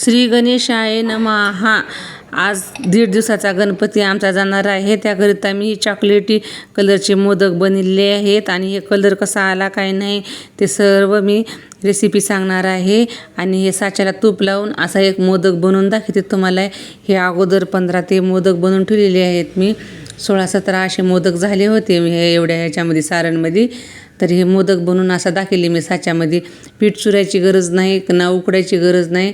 श्री गणेशाय नमहा आज दीड दिवसाचा गणपती आमचा जाणार आहे. त्याकरिता मी चॉकलेटी कलरचे मोदक बनवले आहेत. आणि हे कलर कसा आला काय नाही ते सर्व मी रेसिपी सांगणार आहे. आणि हे साच्याला तूप लावून असा एक मोदक बनवून दाखवते तुम्हाला. हे अगोदर पंधरा ते मोदक बनवून ठेवलेले आहेत मी. सोळा सतरा असे मोदक झाले होते मी हे एवढ्या ह्याच्यामध्ये सारणमध्ये. तर हे मोदक बनवून असा दाखवले मी साच्यामध्ये. पीठ चुरायची गरज नाही ना उकडायची गरज नाही.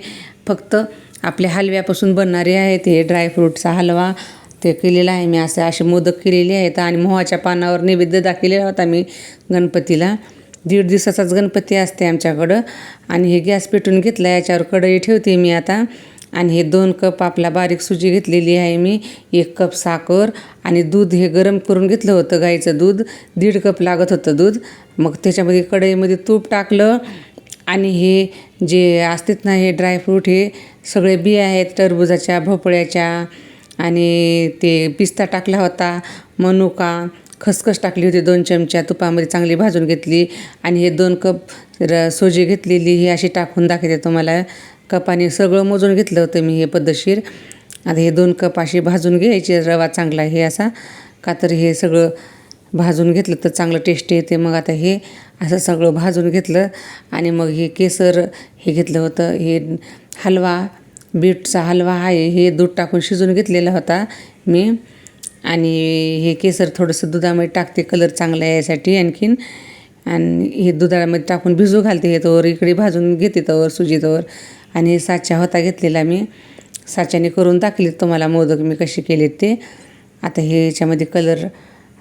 फक्त आपल्या हलव्यापासून बनणारे आहेत हे ड्रायफ्रूटचा हलवा. ते केलेला आहे मी असे असे मोदक केलेले आहेत आणि मोहाच्या पानावर नैवेद्य दाखवलेला होता मी गणपतीला. दीड दिवसाचाच गणपती असते आमच्याकडं. आणि हे गॅस पेटून घेतला याच्यावर कढई ठेवते मी आता. आणि हे दोन कप आपला बारीक सुजी घेतलेली आहे मी. एक कप साखर आणि दूध हे गरम करून घेतलं होतं गाईचं दूध. दीड कप लागत होतं दूध. मग त्याच्यामध्ये कढईमध्ये तूप टाकलं. आणि हे जे असतात ना हे ड्रायफ्रूट हे सगळे बी आहेत टरबुजाच्या भोपळ्याच्या आणि ते पिस्ता टाकला होता मनुका खसखस टाकली होती दोन चमच्या तुपामध्ये चांगली भाजून घेतली आणि हे दोन कप र सोजी घेतलेली ही अशी टाकून दाखवते तुम्हाला. कपाने सगळं मोजून घेतलं होतं मी हे पद्धतशीर. आता हे दोन कप अशी भाजून घ्यायचे रवा चांगला हे असा का तर हे सगळं भाजून घेतलं तर चांगलं टेस्ट येते. मग आता हे असं सगळं भाजून घेतलं आणि मग हे केसर हे घेतलं होतं. हे हलवा बीटचा हलवा आहे. हे दूध टाकून शिजून घेतलेला होता मी. आणि हे केसर थोडंसं दुधामध्ये टाकते. कलर चांगला यासाठी आणखीन. आणि हे दुधामध्ये टाकून भिजू घालते. हे तोवर इकडे भाजून घेते तवर सुजी तवर. आणि हे साचा होता घेतलेला मी. साच्याने करून दाखवले तुम्हाला मोदक मी कसे केलेत ते. आता हे याच्यामध्ये कलर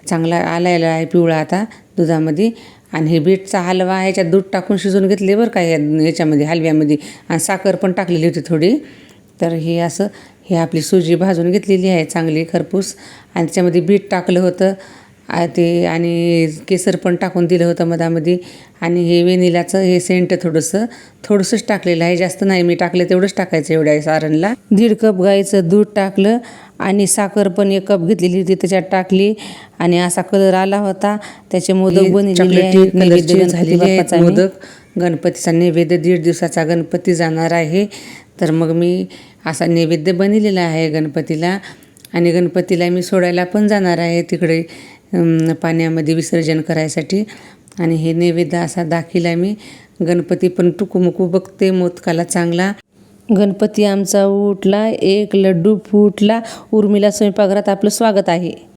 चांगला आलेला आहे पिवळा आता दुधामध्ये. आणि हे बीटचा हलवा ह्याच्यात दूध टाकून शिजून घेतले बरं का या याच्यामध्ये हलव्यामध्ये. आणि साखर पण टाकलेली होती थोडी. तर हे असं हे आपली सुजी भाजून घेतलेली आहे चांगली खरपूस. आणि त्याच्यामध्ये बीट टाकलं होतं. ते आणि केसर पण टाकून दिलं होतं मधामध्ये. आणि हे वेनिलाचं हे सेंट थोडंसं थोडंसंच टाकलेलं आहे. जास्त नाही मी टाकलं तेवढंच टाकायचं एवढ्या सारणला. दीड कप गाईचं दूध टाकलं आणि साखर पण एक कप घेतलेली होती त्याच्यात टाकली. आणि असा कलर आला होता. त्याचे मोदक बनलेले मी. मोदक. गणपतीचा नैवेद्य दीड दिवसाचा गणपती जाणार आहे. तर मग मी असा नैवेद्य बनलेला आहे गणपतीला. आणि गणपतीला मी सोडायला पण जाणार आहे तिकडे. पाण्यामध्ये विसर्जन करायसाठी. आणि हे नैवेद्य असा दाखिला मी. गणपती पण टुकूमुकू बघते मोदकाला चांगला. गणपती आमचा उठला एक लड्डू फुटला. उर्मिला स्वयंपाकघरात आपलं स्वागत आहे.